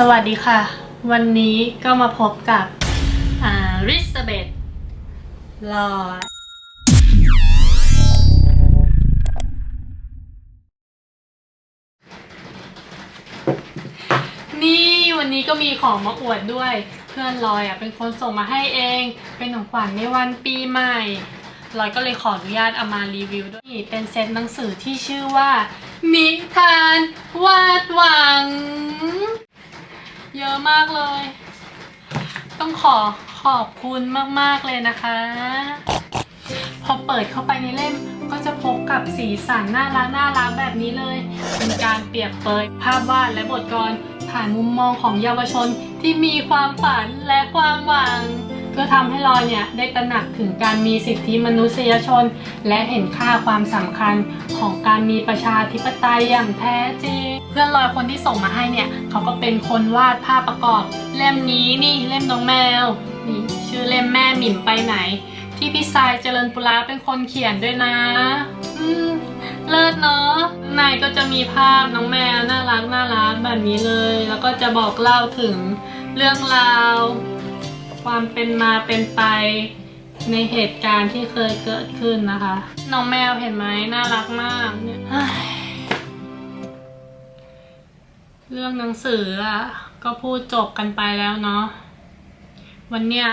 สวัสดีค่ะ วันนี้ก็มาพบกับอ่าริสเบตลอดนี่วันนี้ก็มีของมาอวดด้วย เพื่อนลอยอะเป็นคนส่งมาให้เอง เป็นของขวัญในวันปีใหม่ลอยก็เลยขออนุญาตเอามารีวิวด้วยนี่เป็นเซตหนังสือที่ชื่อว่า นิทานวาดหวัง เยอะมากเลย ต้องขอขอบคุณมากๆเลยนะคะ พอเปิดเข้าไปในเล่มก็จะพบกับสีสันน่ารักน่ารักแบบนี้เลย เป็นการเปรียบเปรยภาพวาดและบทกลผ่านมุมมองของเยาวชนที่มีความฝันและความหวังเพื่อทำให้ลอยเนี่ยได้ตระหนักถึงการมีสิทธิมนุษยชน และเห็นค่าความสำคัญของการมีประชาธิปไตยอย่างแท้จริง เพื่อนลอยคนที่ส่งมาให้เนี่ยเขาก็เป็นคนวาดภาพประกอบ เล่มนี้นี่เล่มน้องแมวนี่ชื่อเล่มแม่หมิ่มไปไหน ที่พี่สายเจริญปุระเป็นคนเขียนด้วยนะอืมเลิศเนาะในก็จะมีภาพน้องแมวน่ารักน่ารักแบบนี้เลย แล้วก็จะบอกเล่าถึงเรื่องราว ความเป็นมาเป็นไปในเหตุการณ์ที่เคยเกิดขึ้นนะคะ น้องแมวเห็นไหมน่ารักมากเนี่ย เรื่องหนังสืออะก็พูดจบกันไปแล้วเนาะวันเนี้ย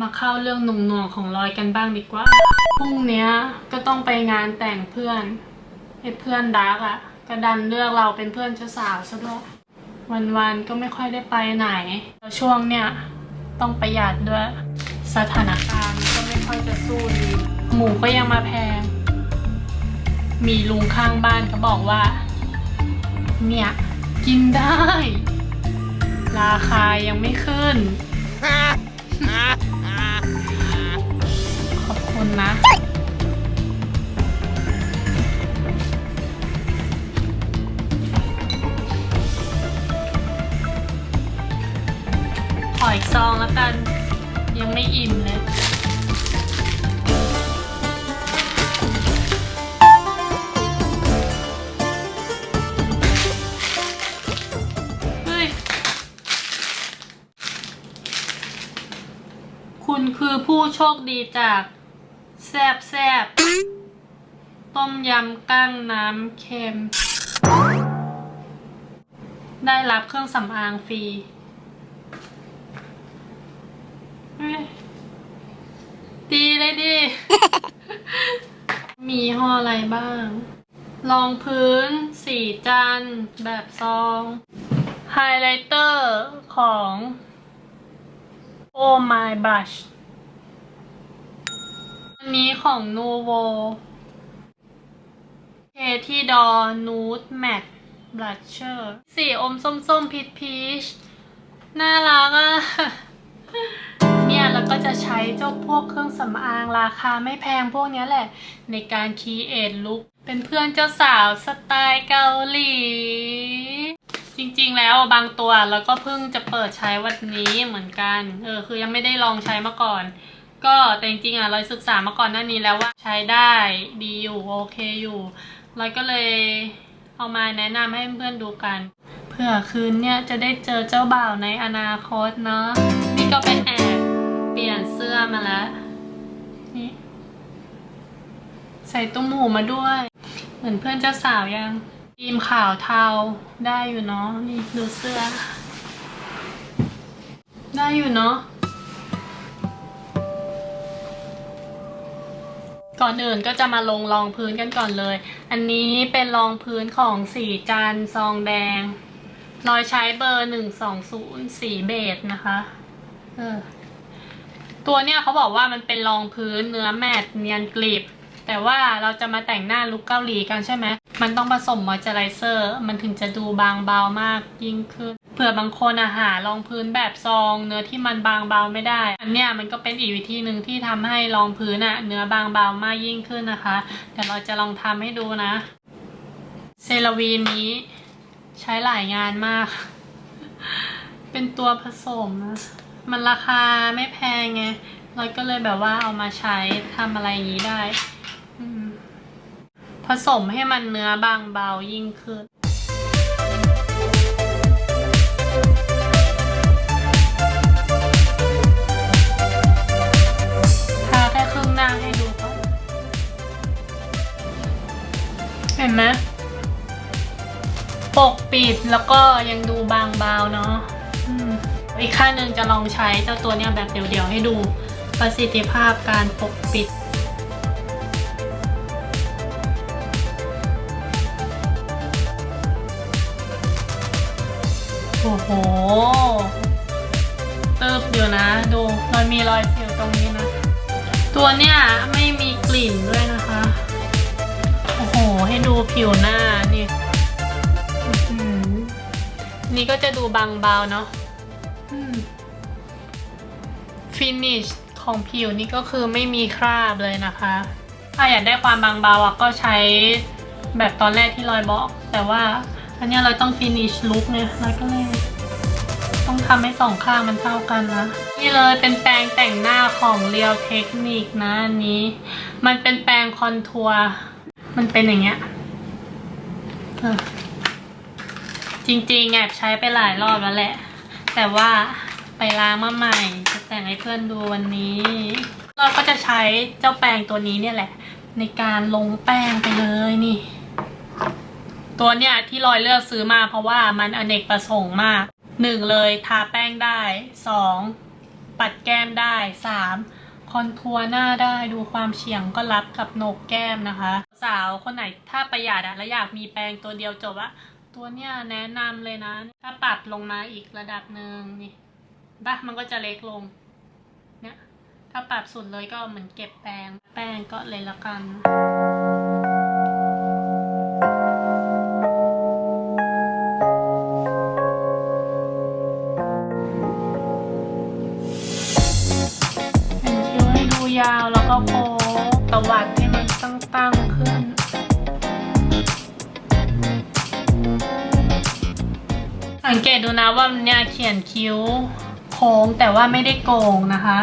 มาเข้าเรื่องหนุ่งหน่วงของลอยกันบ้างดีกว่าพรุ่งเนี้ยก็ต้องไปงานแต่งเพื่อนไอ้เพื่อนดักอะก็ดันเลือกเราเป็นเพื่อนเจ้าสาวซะด้วยวันๆก็ไม่ค่อยได้ไปไหนแล้วช่วงเนี้ยต้องประหยัดด้วย สถานการณ์ก็ไม่ค่อยจะสู้ดีหมูก็ยังมาแพง มีลุงข้างบ้านเขาบอกว่า เนี่ย กินได้ ราคายังไม่ขึ้น ขอบคุณนะ ขออีกซองแล้วกัน ยังไม่อิ่มเลย คือผู้โชคดีจากแซบแซบต้มยำกั้งน้ำเค็ม ได้รับเครื่องสำอางฟรีดีเลยดิ มีห่ออะไรบ้าง รองพื้น สีจัน แบบซอง ไฮไลเตอร์ของ Oh My Brush อันนี้ของ Nuvo เคที่ดอ Nude Matte Blusher สีอมส้มๆพีชพีชน่ารักอะ เนี่ยแล้วก็จะใช้เจ้าพวกเครื่องสำอางราคาไม่แพงพวกนี้แหละ ในการคีเอทลุคเป็นเพื่อนเจ้าสาวสไตล์เกาหลี จริงๆแล้วบางตัวแล้วก็เพิ่งจะเปิดใช้วันนี้เหมือนกัน เออคือยังไม่ได้ลองใช้มาก่อน ก็แต่จริงๆอะเราศึกษามาก่อนหน้านี้แล้วว่าใช้ได้ดีอยู่โอเคอยู่เราก็เลยเอามาแนะนำให้เพื่อนๆดูกันเผื่อคืนเนี่ยจะได้เจอเจ้าบ่าวในอนาคตเนาะนี่ก็เป็นแอบเปลี่ยนเสื้อมาแล้วนี่ใส่ตุ้มหูมาด้วย เหมือนเพื่อนเจ้าสาวยังทีมขาวเทาได้อยู่เนาะนี่ดูเสื้อ ได้อยู่เนาะ ก่อนอื่นก็จะมาลงรองพื้นกันก่อนเลย อันนี้เป็นรองพื้นของสีจันซองแดงรอยใช้เบอร์หนึ่งสองศูนย์สีเบจนะคะเออตัวเนี้ยเขาบอกว่ามันเป็นรองพื้นเนื้อแมตต์เนียนกริบ แต่ว่าเราจะมาแต่งหน้าลุคเกาหลีกันใช่ไหม มันต้องผสมมอยเจอไรเซอร์ มันถึงจะดูบางเบามากยิ่งขึ้น เผื่อบางคนอะหารองพื้นแบบซอง เนื้อที่มันบางเบาไม่ได้ อันเนี้ยมันก็เป็นอีกวิธีหนึ่งที่ทำให้รองพื้นอะเนื้อบางเบามากยิ่งขึ้นนะคะเดี๋ยวเราจะลองทำให้ดูนะ เซราวีนนี้ใช้หลายงานมาก เป็นตัวผสมนะ มันราคาไม่แพงไงเราก็เลยแบบว่าเอามาใช้ทำอะไรอย่างนี้ได้ ผสมให้มันเนื้อบางเบายิ่งขึ้น ทาแค่ครึ่งหน้าให้ดูก่อน เห็นไหมปกปิดแล้วก็ยังดูบางเบาเนาะอีกข้างหนึ่งจะลองใช้เจ้าตัวเนี้ยแบบเดี่ยวๆให้ดูประสิทธิภาพการปกปิด อ้โห เติบอยู่นะ ดูมันมีรอยสิวตรงนี้นะ ตัวเนี้ยไม่มีกลิ่นด้วยนะคะ โอ้โห ให้ดูผิวหน้านี่นี่ก็จะดูบางเบาเนาะฟินิชของผิวนี่ก็คือไม่มีคราบเลยนะคะ ถ้าอยากได้ความบางเบาก็ใช้แบบตอนแรกที่ลอยบอก แต่ว่า อันนี้เราต้องฟินิชลุคเนี่ยเราก็เลยต้องทำให้สองข้างมันเท่ากันนะ นี่เลยเป็นแปรงแต่งหน้าของเรียวเทคนิคนะอันนี้ มันเป็นแปรงคอนทัวร์มันเป็นอย่างเงี้ยจริงๆแอบใช้ไปหลายรอบแล้วแหละ แต่ว่าไปล้างมาใหม่ จะแต่งให้เพื่อนดูวันนี้ เราก็จะใช้เจ้าแปรงตัวนี้เนี่ยแหละ ในการลงแป้งไปเลยนี่ ตัวเนี่ยที่ลอยเลือกซื้อมาเพราะว่ามันอเนกประสงค์มากหนึ่งเลยทาแป้งได้สองปัดแก้มได้สามคอนทัวร์หน้าได้ดูความเฉียงก็รับกับโหนกแก้มนะคะ สาวคนไหนถ้าประหยัดอะแล้วอยากมีแปรงตัวเดียวจบอะตัวเนี้ยแนะนำเลยนะ ถ้าปรับลงมาอีกระดับหนึ่งนี่บ้ามันก็จะเล็กลงเนี่ยถ้าปรับสุดเลยก็เหมือนเก็บแปรงแป้งก็เลยละกันเป็น ยาวแล้วก็โค้งตวัดให้มันตั้งๆขึ้น สังเกตดูนะว่าเนี่ยเขียนคิ้วโค้งแต่ว่าไม่ได้โกงนะคะ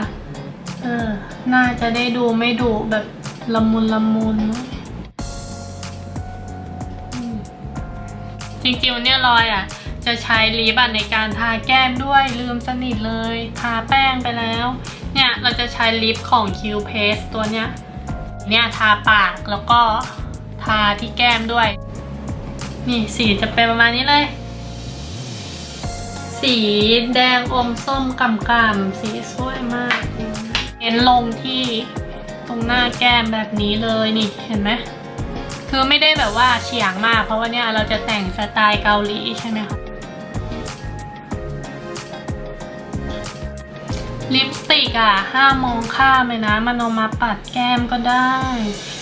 เออ น่าจะได้ดูไม่ดุแบบละมุนละมุนจริงๆเนี่ยรอยอะ จะใช้ลิปอะในการทาแก้มด้วยลืมสนิทเลย ทาแป้งไปแล้ว เราจะใช้ลิปของ Q Paste ตัวเนี้ย เนี่ยทาปากแล้วก็ทาที่แก้มด้วย นี่สีจะเป็นประมาณนี้เลย สีแดงอมส้มกำกำสีสวยมากเน้นลงที่ตรงหน้าแก้มแบบนี้เลยนี่เห็นไหมคือไม่ได้แบบว่าเฉียงมาก เพราะว่าเนี่ยเราจะแต่งสไตล์เกาหลีใช่ไหมคะ ลิปสติกอะห้ามมองข้ามเลยนะ มันเอามาปัดแก้มก็ได้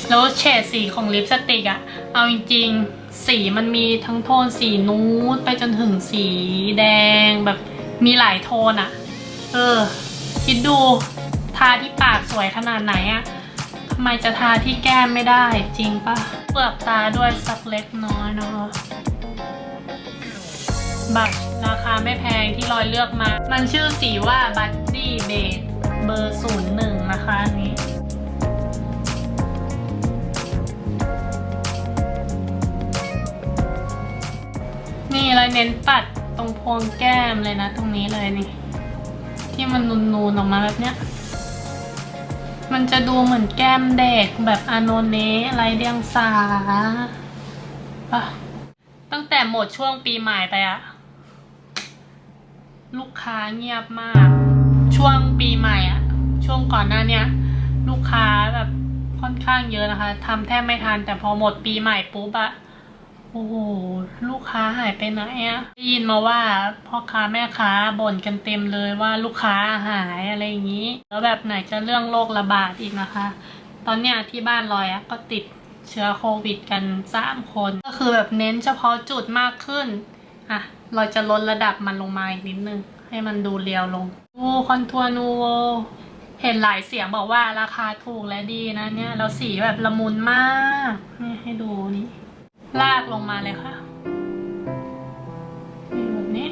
แล้วเฉดสีของลิปสติกอะ เอาจริงๆ สีมันมีทั้งโทนสีนูดไปจนถึงสีแดงแบบมีหลายโทนอะ เออ คิดดูทาที่ปากสวยขนาดไหนอะทำไมจะทาที่แก้มไม่ได้จริงปะเปลือกตาด้วยสักเล็กน้อยนะคะ บัตรราคาไม่แพงที่ลอยเลือกมา มันชื่อสีว่าบัตตี้เบดเบอร์ศูนย์หนึ่งนะคะอันนี้ นี่เราเน้นปัดตรงพวงแก้มเลยนะ ตรงนี้เลยนี่ ที่มันนูนๆออกมาแบบเนี้ย มันจะดูเหมือนแก้มเด็กแบบอาโนเนะไรเดียงสาปะตั้งแต่หมดช่วงปีใหม่ไปอะ ลูกค้าเงียบมาก ช่วงปีใหม่อะช่วงก่อนหน้าเนี้ย ลูกค้าแบบค่อนข้างเยอะนะคะทำแทบไม่ทันแต่พอหมดปีใหม่ปุ๊บอะโอ้โหลูกค้าหายไปไหนอะได้ยินมาว่าพ่อค้าแม่ค้าบ่นกันเต็มเลยว่าลูกค้าหายอะไรอย่างนี้ แล้วแบบไหนจะเรื่องโรคระบาดอีกนะคะ ตอนเนี้ยที่บ้านลอยอะก็ติดเชื้อโควิดกันสามคน ก็คือแบบเน้นเฉพาะจุดมากขึ้นอะ เราจะลดระดับมันลงมาอีกนิดนึง ให้มันดูเรียวลงดูคอนทัวร์นูโวเห็นหลายเสียงบอกว่าราคาถูกและดีนะเนี่ยแล้วสีแบบละมุนมากนี่ให้ดูนี่ ลากลงมาเลยค่ะแบบนี้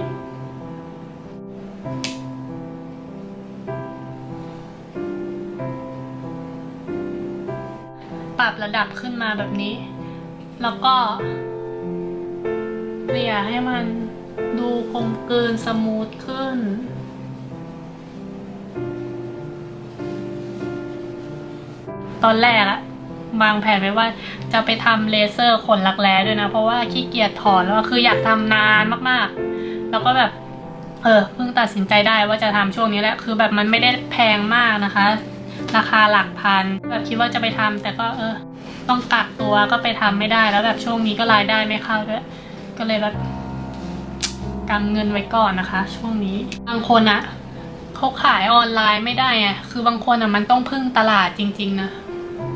ปรับระดับขึ้นมาแบบนี้ แล้วก็เกลี่ยให้มัน ดูกลมกลืนสมูทขึ้น ตอนแรกอะวางแผนไว้ว่าจะไปทำเลเซอร์ขนรักแร้ด้วยนะ เพราะว่าขี้เกียจถอนแล้วคืออยากทำนานมากๆ แล้วก็แบบ เออเพิ่งตัดสินใจได้ว่าจะทำช่วงนี้แหละคือแบบมันไม่ได้แพงมากนะคะ ราคาหลักพันแบบคิดว่าจะไปทำแต่ก็เออ ต้องกักตัวก็ไปทำไม่ได้แล้วแบบช่วงนี้ก็รายได้ไม่เข้าด้วย ก็เลยแบบ กำเงินไว้ก่อนนะคะ ช่วงนี้บางคนอะเขาขายออนไลน์ไม่ได้ไงคือบางคนอะมันต้องพึ่งตลาดจริง ๆ นะ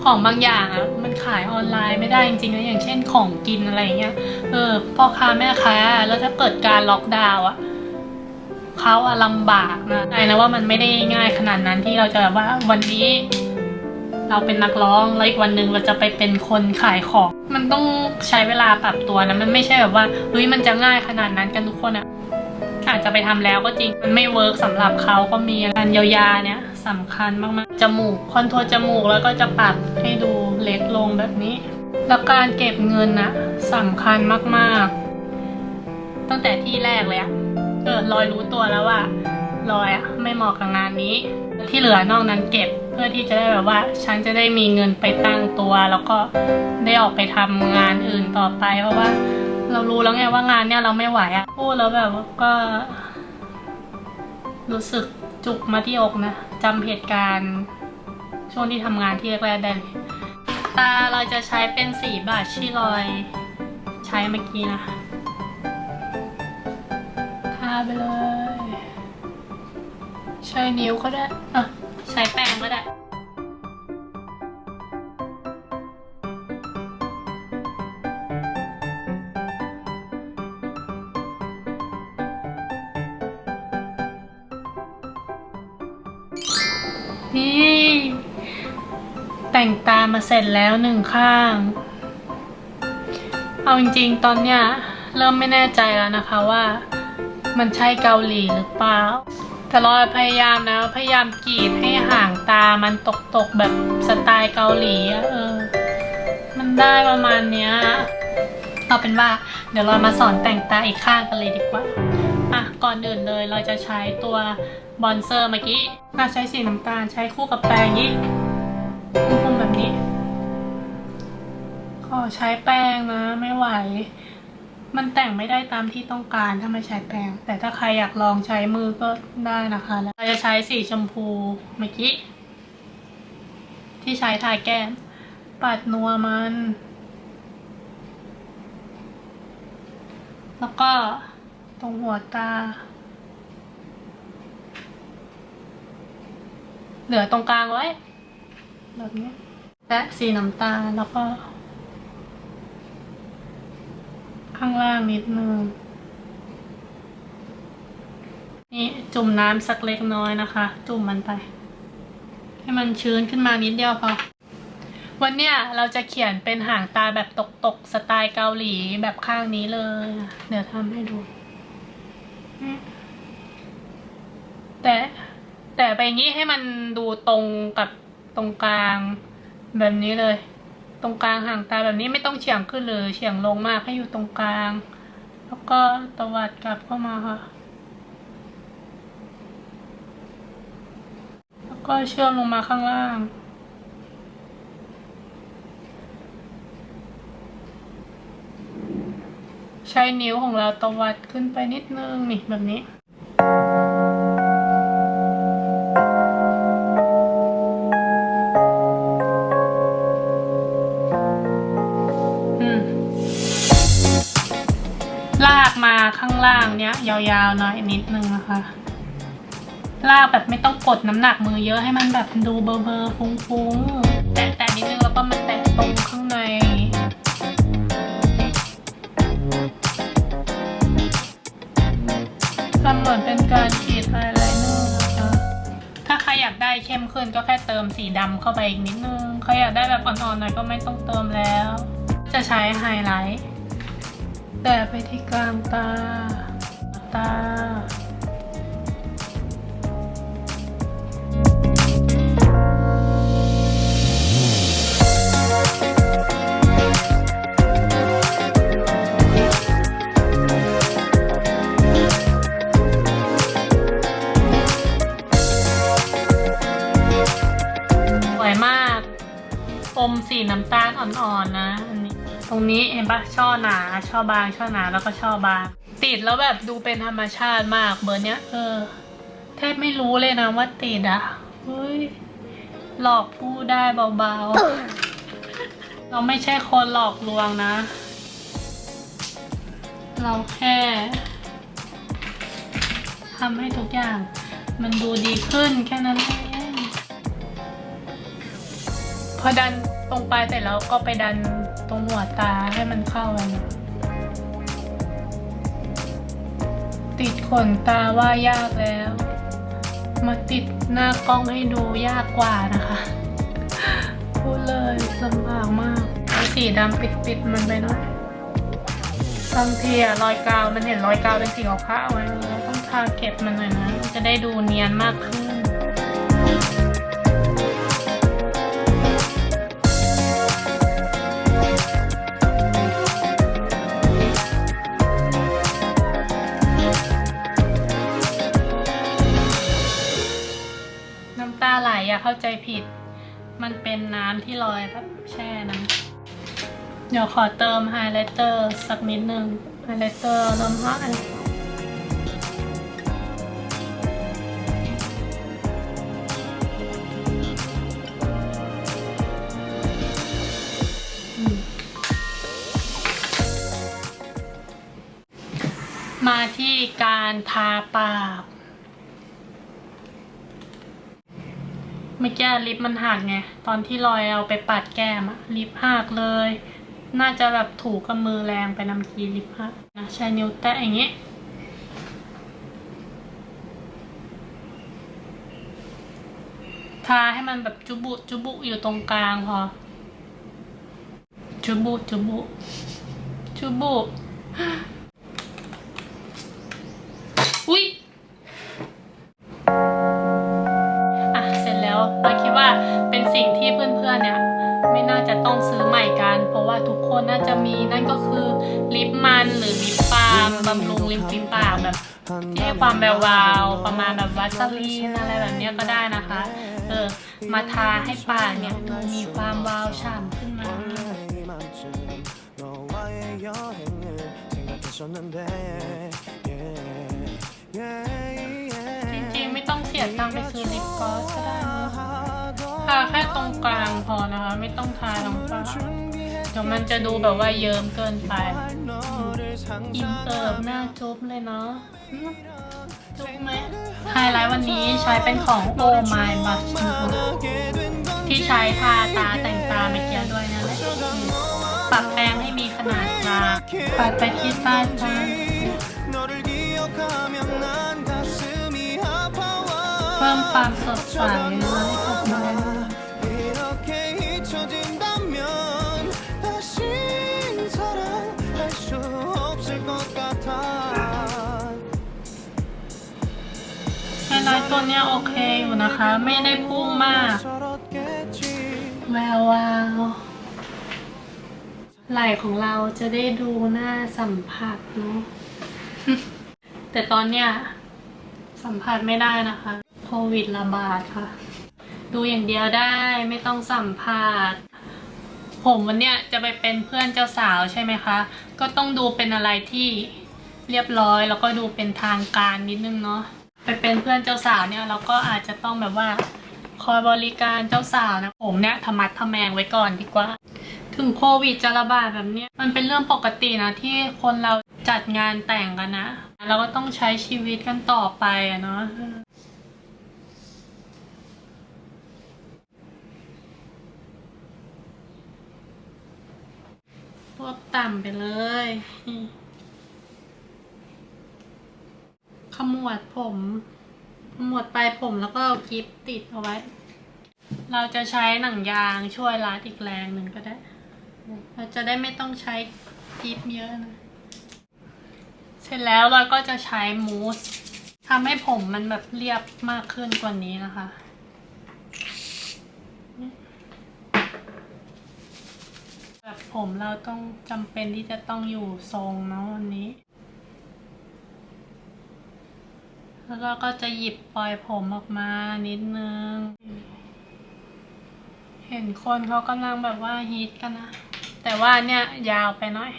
ของบางอย่างอะมันขายออนไลน์ไม่ได้จริงๆนะอย่างเช่นของกินอะไรเงี้ยเออพ่อค้าแม่ค้าแล้วถ้าเกิดการล็อกดาวน์อะเขาอะลำบากนะใจนะว่ามันไม่ได้ง่ายขนาดนั้นที่เราจะแบบว่าวันนี้ เราเป็นนักร้องแล้วอีกวันหนึ่งเราจะไปเป็นคนขายของ มันต้องใช้เวลาปรับตัวนะมันไม่ใช่แบบว่าเฮ้ยมันจะง่ายขนาดนั้นกันทุกคนอะอาจจะไปทำแล้วก็จริงมันไม่เวิร์กสำหรับเขาก็มีการเยียวยาเนี่ยสำคัญมากๆจมูกคอนโทรจมูกแล้วก็จะปรับให้ดูเล็กลงแบบนี้แล้วการเก็บเงินนะสำคัญมากๆ ตั้งแต่ที่แรกเลยอะเออลอยรู้ตัวแล้วว่าลอยอะไม่เหมาะกับงานนี้ ที่เหลือนอกนั้นเก็บ พื่อที่จะได้แบบว่า ฉันจะได้มีเงินไปตั้งตัว แล้วก็ได้ออกไปทำงานอื่นต่อไป เพราะว่า เรารู้แล้วไงว่างานเนี่ยเราไม่ไหวอะพูดแล้วแบบว่าก็ รู้สึกจุกมาที่อกนะจำเหตุการณ์ช่วงที่ทำงานที่แรกๆได้เลยตาเราจะใช้เป็นสีบาทที่ลอย ใช้เมื่อกี้นะทาไปเลย ใช้นิ้วก็ได้อะ ใช้แป้งก็ได้ นี่ แต่งตามาเสร็จแล้วหนึ่งข้าง เอาจริงๆ ตอนเนี้ยเริ่มไม่แน่ใจแล้วนะคะว่า มันใช่เกาหลีหรือเปล่า แต่เราพยายามนะ พยายามกรีดให้ห่างตามันตกๆแบบสไตล์เกาหลีเออ มันได้ประมาณเนี้ยเอาเป็นว่าเดี๋ยวเรามาสอนแต่งตาอีกข้างกันเลยดีกว่าอะก่อนอื่นเลยเราจะใช้ตัวบอนเซอร์เมื่อกี้น่าใช้สีน้ำตาลใช้คู่กับแปรงนี้พุ่มๆแบบนี้ขอใช้แป้งนะไม่ไหว มันแต่งไม่ได้ตามที่ต้องการถ้าไม่ใช้แป้ง แต่ถ้าใครอยากลองใช้มือก็ได้นะคะแล้วเราจะใช้สีชมพูเมื่อกี้ ที่ใช้ทาแก้ม ปัดนัวมัน แล้วก็ตรงหัวตา เหลือตรงกลางไว้ แบบนี้ และสีน้ำตาลแล้วก็ ข้างล่างนิดนึง นี่จุ่มน้ำสักเล็กน้อยนะคะ จุ่มมันไป ให้มันชื้นขึ้นมานิดเดียวพอ วันเนี้ยเราจะเขียนเป็นหางตาแบบตกๆสไตล์เกาหลีแบบข้างนี้เลย เดี๋ยวทำให้ดู แต่แต่ไปงี้ให้มันดูตรงกับตรงกลางแบบนี้เลย ตรงกลางห่างตาแบบนี้ไม่ต้องเฉียงขึ้นเลยเฉียงลงมากให้อยู่ตรงกลาง แล้วก็ตวัดกลับเข้ามาค่ะ แล้วก็เชื่อมลงมาข้างล่างใช้นิ้วของเราตวัดขึ้นไปนิดนึงนี่แบบนี้ มาข้างล่างเนี้ย ยาวๆหน่อยนิดนึงนะคะ ลากแบบไม่ต้องกดน้ำหนักมือเยอะให้มันแบบดูเบอร์เบอร์ๆฟุ้งๆแตะๆนิดนึงแล้วก็มาแตะตรงข้างในทำเหมือนเป็นการกรีดไฮไลเนอร์นะคะถ้าใครอยากได้เข้มขึ้นก็แค่เติมสีดำเข้าไปอีกนิดนึงใครอยากได้แบบอ่อนๆหน่อยก็ไม่ต้องเติมแล้ว จะใช้ไฮไลท์ แต่ไปที่กลางตา ตาสวยมาก อมสีน้ำตาลอ่อนๆนะ ตรงนี้เห็นปะช่อหนาช่อบางช่อหนาแล้วก็ช่อบาง ติดแล้วแบบดูเป็นธรรมชาติมากเบอร์เนี้ยเออแทบไม่รู้เลยนะว่าติดอะเฮ้ยหลอกพูดได้เบาๆ เราไม่ใช่คนหลอกลวงนะ เราแค่ทำให้ทุกอย่าง มันดูดีขึ้นแค่นั้นเองพอดันตรงปลายเสร็จแล้วก็ไปดัน ตรงหัวตาให้มันเข้ากันติดขนตาว่ายากแล้ว มาติดหน้ากล้องให้ดูยากกว่านะคะ พูดเลยลำบากมากสีดำปิดๆมันไปหน่อยบางทีอะรอยกาวมันเห็นรอยกาวเป็นสีขาวๆไว้เราต้องทาเก็บมันหน่อยนะ จะได้ดูเนียนมากขึ้น เข้าใจผิด มันเป็นน้ำที่ลอยแบบแช่น้ำเดี๋ยวขอเติมไฮไลท์เตอร์สักนิดนึงไฮไลท์เตอร์น้ำห้อยอืมมาที่การทาปาก เมื่อกี้ลิปมันหักไง ตอนที่ลอยเอาไปปัดแก้มอะลิปหักเลย น่าจะแบบถูกกับมือแรงไปนำทีลิปหักนะใช้นิ้วแตะอย่างงี้ทาให้มันแบบจุบุจุบุอยู่ตรงกลางพอ จุบุจุบุจุบุ คนน่าจะมีนั่นก็คือลิปมันหรือลิปปาล์มบำรุงลิปฝีปากแบบให้ความแบววาวประมาณแบบวัสลีนอะไรแบบนี้ก็ได้นะคะ เออ มาทาให้ปากเนี่ยดูมีความวาวฉ่ำขึ้นมาจริงๆไม่ต้องเสียตังไปซื้อลิปกลอสก็ได้ทาแค่ตรงกลางพอนะคะ ไม่ต้องทาตรงกลาง ดี๋ยวมันจะดูแบบว่าเยิ้มเกินไป อินเติร์หน้าจุ๊บเลยเนาะจุ๊บไหมไฮไลท์วันนี้ใช้เป็นของ Oh My b u s h ที่ใช้ทาตาแต่งตาเมื่อกี้ด้วยนะปรับแปรงให้มีขนาดตาปัดไปที่ใต้ตาเพิ่มความสดใส ตัวเนี้ยโอเคอยู่นะคะ ไม่ได้พุ่งมากแวววาวไหล่ของเราจะได้ดูหน้าสัมผัสเนาะแต่ตอนเนี้ยสัมผัสไม่ได้นะคะ โควิดระบาดค่ะ ดูอย่างเดียวได้ไม่ต้องสัมผัสผมวันเนี้ยจะไปเป็นเพื่อนเจ้าสาวใช่ไหมคะ ก็ต้องดูเป็นอะไรที่เรียบร้อยแล้วก็ดูเป็นทางการนิดนึงเนาะ ไปเป็นเพื่อนเจ้าสาวเนี่ยเราก็อาจจะต้องแบบว่าคอยบริการเจ้าสาวนะผมเนี่ยทมัดทำแมงไว้ก่อนดีกว่า ถึงโควิดจะระบาดแบบเนี้ยมันเป็นเรื่องปกตินะที่คนเราจัดงานแต่งกันนะเราก็ต้องใช้ชีวิตกันต่อไปอะเนาะรวบต่ำไปเลย ขมวดผมหมวดปลายผมแล้วก็กิฟติดเอาไว้ เราจะใช้หนังยางช่วยรัดอีกแรงหนึ่งก็ได้ เราจะได้ไม่ต้องใช้กิฟเยอะนะ เสร็จแล้วเราก็จะใช้มูสทำให้ผมมันแบบเรียบมากขึ้นกว่านี้นะคะแบบผมเราต้องจำเป็นที่จะต้องอยู่ทรงเนาะวันนี้ แล้วก็ก็จะหยิบปล่อยผมออกมานิดนึง เห็นคนเขากำลังแบบว่าฮิตกันนะ แต่ว่าเนี่ยยาวไปหน่อย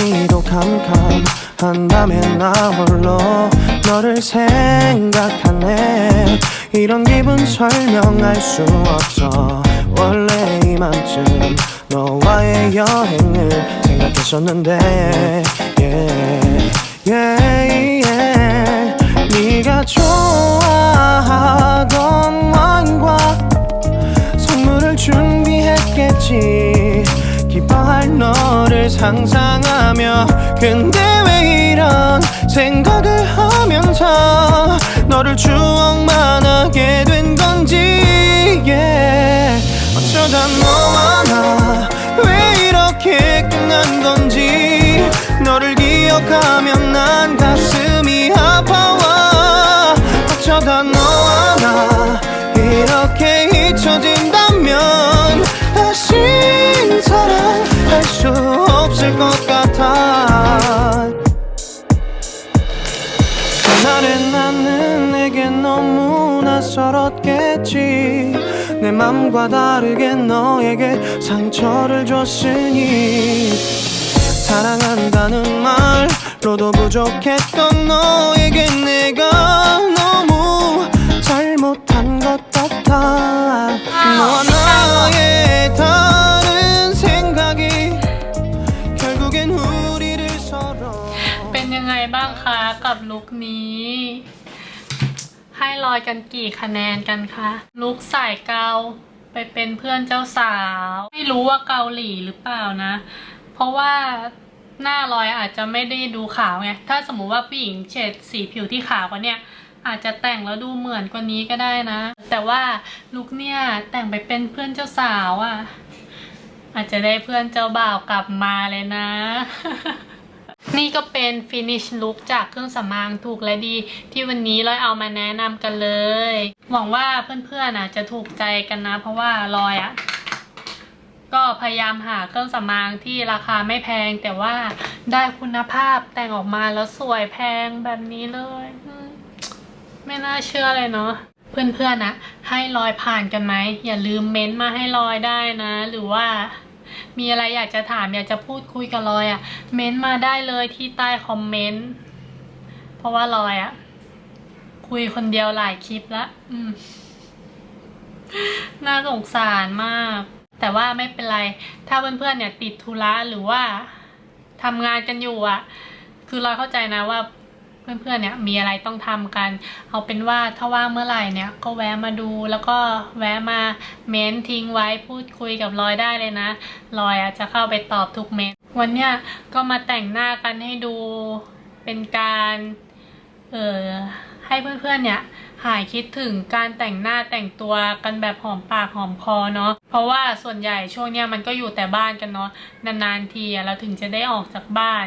波のカำカำ 한 밤에 나 홀로 너를 생각하네. 이런 기분 설명할 수 없어. 원래 이맘쯤 너와의 여행을 생각했었는데 yeah, yeah, yeah. 네가 좋아하던 와인과 선물을 준비했겠지 너를 상상하며 근데 왜 이런 생각을 하면서 너를 추억만 하게 된 건지 yeah. 어쩌다 너와 나 왜 이렇게 끝난 건지 너를 기억하면 맘과 다르게 너에게 상처를 줬으니 사랑한다는 말로도 부족했던 너에게 내가 너무 กันกี่คะแนนกันคะลุคสายเกาไปเป็นเพื่อนเจ้าสาว ไม่รู้ว่าเกาหลีหรือเปล่านะ เพราะว่าหน้ารอยอาจจะไม่ได้ดูขาวไง ถ้าสมมุติว่าผู้หญิงเฉดสีผิวที่ขาวกว่าเนี่ยอาจจะแต่งแล้วดูเหมือนกว่านี้ก็ได้นะ แต่ว่าลุคเนี่ยแต่งไปเป็นเพื่อนเจ้าสาวอะ่ะ อาจจะได้เพื่อนเจ้าบ่าวกลับมาเลยนะ นี่ก็เป็นฟินิชลุคจากเครื่องสำอางถูกและดีที่วันนี้เราเอามาแนะนำกันเลย หวังว่าเพื่อนๆอะจะถูกใจกันนะ เพราะว่าลอยอะก็พยายามหาเครื่องสำอางที่ราคาไม่แพงแต่ว่าได้คุณภาพแต่งออกมาแล้วสวยแพงแบบนี้เลย ไม่น่าเชื่อเลยเนาะเพื่อนๆนะให้ลอยผ่านกันไหมอย่าลืมเม้นต์มาให้ลอยได้นะ หรือว่า มีอะไรอยากจะถามอยากจะพูดคุยกับลอยอะ่ะ เม้นมาได้เลยที่ใต้คอมเมนต์ เพราะว่าลอยอะ่ะ คุยคนเดียวหลายคลิปล้วอืม น่าสงสารมาก แต่ว่าไม่เป็นไร ถ้าเพื่อนๆเนี่ย ติดธุระหรือว่าทำงานกันอยู่อะ่ะ คือเราเข้าใจนะว่า เพื่อนๆเนี่ยมีอะไรต้องทำกัน เอาเป็นว่าถ้าว่างเมื่อไหร่เนี่ยก็แวะมาดูแล้วก็แวะมาเม้นทิ้งไว้พูดคุยกับลอยได้เลยนะลอยอาจจะเข้าไปตอบทุกเม้นวันเนี้ยก็มาแต่งหน้ากันให้ดูเป็นการเออให้เพื่อนๆเนี่ย หายคิดถึงการแต่งหน้าแต่งตัวกันแบบหอมปากหอมคอเนาะเพราะว่าส่วนใหญ่ช่วงเนี้ยมันก็อยู่แต่บ้านกันเนาะนานๆทีอะเราถึงจะได้ออกจากบ้าน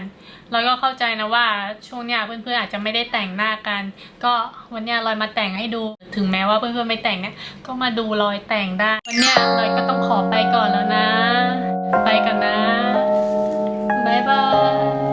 เราก็เข้าใจนะว่าช่วงเนี้ยเพื่อนๆอาจจะไม่ได้แต่งหน้ากัน ก็วันเนี้ยลอยมาแต่งให้ดู ถึงแม้ว่าเพื่อนๆไม่แต่งเนี่ยก็มาดูรอยแต่งได้ วันเนี้ยลอยก็ต้องขอไปก่อนแล้วนะ ไปกันนะบ๊ายบาย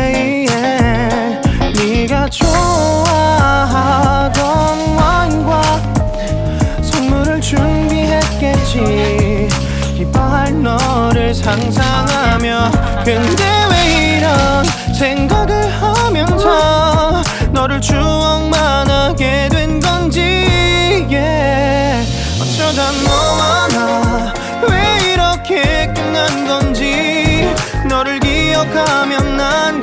상상하며 근데 왜 이런 생각을 하면서 너를 추억만 하게 된 건지 yeah. 어쩌다 너와 나 왜 이렇게 끝난 건지 너를 기억하면 난